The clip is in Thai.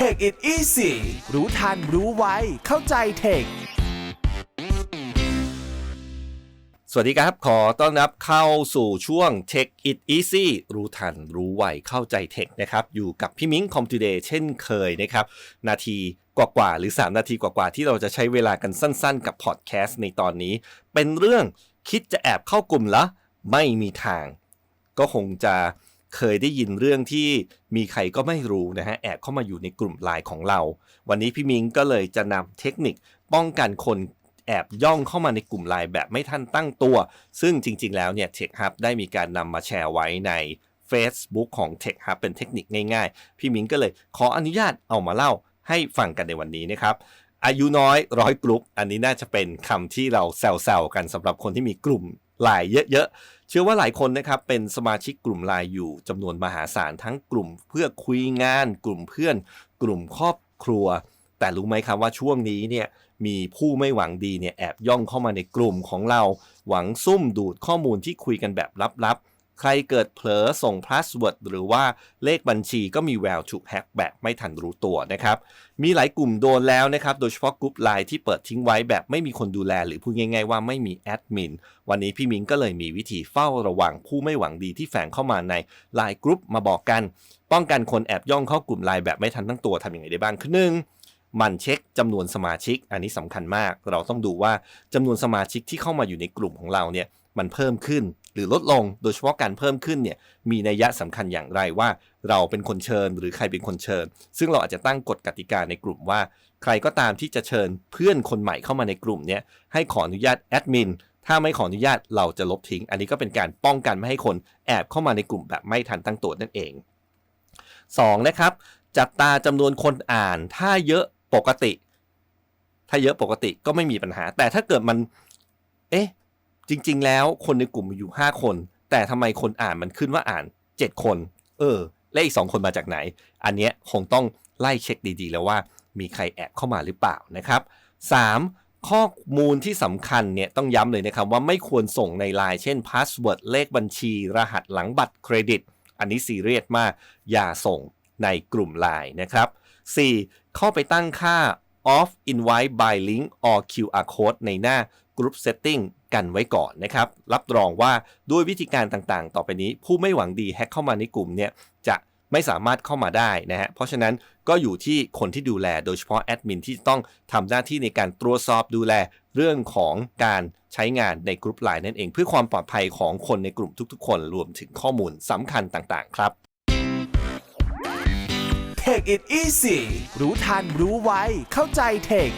Take it easy รู้ทันรู้ไวเข้าใจเทคสวัสดีครับ ขอต้อนรับเข้าสู่ช่วง Tech It Easy รู้ทันรู้ไวเข้าใจเทคนะครับ อยู่กับพี่มิ้งคอม t ูเดย์เช่นเคยนะครับ นาทีกว่าๆหรือ 3 นาทีกว่าๆ ที่เราจะใช้เวลากันสั้นๆ กับพอดแคสต์ในตอนนี้ เป็นเรื่องคิดจะแอบเข้ากลุ่มละไม่มีทาง ก็คงจะ เคยได้ยินเรื่องที่มีใครก็ไม่รู้นะฮะแอบเข้ามาอยู่ในกลุ่มไลน์ของเรา วันนี้พี่มิงก็เลยจะนำเทคนิคป้องกันคนแอบย่องเข้ามาในกลุ่มไลน์แบบไม่ทันตั้งตัว ซึ่งจริง ๆ แล้วเนี่ย Tech Hub ได้มีการนำมาแชร์ไว้ใน Facebook ของ Tech Hub เป็นเทคนิคง่ายๆ พี่มิงก็เลยขออนุญาตเอามาเล่าให้ฟังกันในวันนี้นะครับอายุน้อยร้อยกลุ่มอันนี้น่าจะเป็นคำที่เราแซวๆกันสำหรับคนที่มีกลุ่ม ไลน์เยอะๆ เชื่อว่าหลายคนนะครับเป็นสมาชิกกลุ่มไลน์อยู่จำนวนมหาศาลทั้งกลุ่มเพื่อคุยงาน กลุ่มเพื่อน กลุ่มครอบครัว แต่รู้ไหมครับว่าช่วงนี้เนี่ยมีผู้ไม่หวังดีเนี่ยแอบย่องเข้ามาในกลุ่มของเรา หวังซุ่มดูดข้อมูลที่คุยกันแบบลับๆ ใครเกิดเผลอส่งพาสเวิร์ดหรือว่าเลขบัญชีก็มีแววถูกแฮ็กแบบไม่ทันรู้ตัวนะครับ มีหลายกลุ่มโดนแล้วนะครับ โดยเฉพาะกลุ่มไลน์ที่เปิดทิ้งไว้แบบไม่มีคนดูแล หรือพูดง่ายๆว่าไม่มีแอดมิน วันนี้พี่มิงก็เลยมีวิธีเฝ้าระวังผู้ไม่หวังดีที่แฝงเข้ามาในไลน์กรุ๊ปมาบอกกัน ป้องกันคนแอบย่องเข้ากลุ่มไลน์แบบไม่ทันตั้งตัวทำอย่างไรได้บ้างคือหนึ่งมันเช็คจำนวนสมาชิก อันนี้สำคัญมาก เราต้องดูว่าจำนวนสมาชิกที่เข้ามาอยู่ในกลุ่มของเราเนี่ยมันเพิ่มขึ้น หรือลดลงโดยเฉพาะการเพิ่มขึ้นเนี่ยมีนัยยะสำคัญอย่างไรว่า เราเป็นคนเชิญหรือใครเป็นคนเชิญ ซึ่งเราอาจจะตั้งกฎกติกาในกลุ่มว่า ใครก็ตามที่จะเชิญเพื่อนคนใหม่เข้ามาในกลุ่มเนี่ยให้ขออนุญาตแอดมินถ้าไม่ขออนุญาตเราจะลบทิ้ง อันนี้ก็เป็นการป้องกันไม่ให้คนแอบเข้ามาในกลุ่มแบบไม่ทันตั้งตัวนั่นเอง 2. นะครับ จัดตาจำนวนคนอ่าน ถ้าเยอะปกติ ถ้าเยอะปกติก็ไม่มีปัญหา แต่ถ้าเกิดมัน เอ๊ะ จริง ๆ แล้วคนในกลุ่มมีอยู่ 5 คน แต่ทำไมคนอ่านมันขึ้นว่าอ่าน 7 คน เออ และอีก 2 คนมาจากไหน อันเนี้ยคงต้องไล่เช็คดีๆ แล้วว่ามีใครแอบเข้ามาหรือเปล่านะครับ 3. ข้อมูลที่สำคัญเนี่ยต้องย้ำเลยนะครับว่าไม่ควรส่งในไลน์เช่นพาสเวิร์ดเลขบัญชี รหัสหลังบัตรเครดิต อันนี้ซีเรียสมาก อย่าส่งในกลุ่มไลน์นะครับ 4. เข้าไปตั้งค่า off invite by link or QR code ในหน้า group setting กันไว้ก่อนนะครับ รับรองว่าด้วยวิธีการต่างๆ ต่อไปนี้ ผู้ไม่หวังดีแฮ็กเข้ามาในกลุ่มเนี่ยจะไม่สามารถเข้ามาได้นะฮะ เพราะฉะนั้นก็อยู่ที่คนที่ดูแลโดยเฉพาะแอดมินที่ต้องทำหน้าที่ในการตรวจสอบดูแลเรื่องของการใช้งานในกลุ่มไลน์นั่นเอง เพื่อความปลอดภัยของคนในกลุ่มทุกๆ คนรวมถึงข้อมูลสำคัญต่างๆ ครับ Take it easy รู้ทันรู้ไวเข้าใจเทค